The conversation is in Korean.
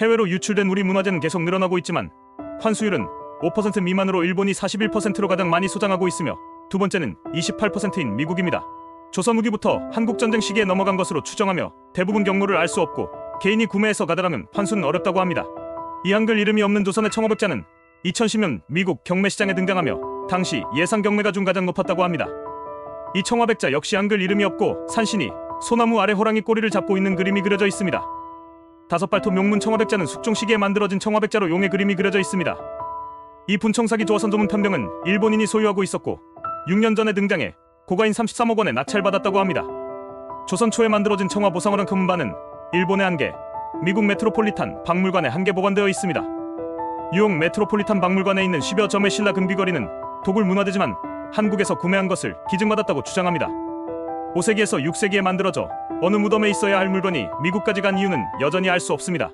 해외로 유출된 우리 문화재는 계속 늘어나고 있지만 환수율은 5% 미만으로 일본이 41%로 가장 많이 소장하고 있으며 두 번째는 28%인 미국입니다. 조선 후기부터 한국 전쟁 시기에 넘어간 것으로 추정하며 대부분 경로를 알 수 없고 개인이 구매해서 가더라면 환수는 어렵다고 합니다. 이 한글 이름이 없는 조선의 청어백자는 2010년 미국 경매 시장에 등장하며 당시 예상 경매가 중 가장 높았다고 합니다. 이 청화백자 역시 한글 이름이 없고 산신이 소나무 아래 호랑이 꼬리를 잡고 있는 그림이 그려져 있습니다. 다섯 발톱 용문 청화백자는 숙종 시기에 만들어진 청화백자로 용의 그림이 그려져 있습니다. 이 분청사기 조화선 조문 편병은 일본인이 소유하고 있었고 6년 전에 등장해 고가인 33억 원에 낙찰받았다고 합니다. 조선 초에 만들어진 청화 보상어랑 금은반은 일본의 한 개, 미국 메트로폴리탄 박물관에 한 개 보관되어 있습니다. 뉴욕 메트로폴리탄 박물관에 있는 10여 점의 신라 금귀걸이는 도굴 문화재지만 한국에서 구매한 것을 기증받았다고 주장합니다. 5세기에서 6세기에 만들어져 어느 무덤에 있어야 할 물건이 미국까지 간 이유는 여전히 알 수 없습니다.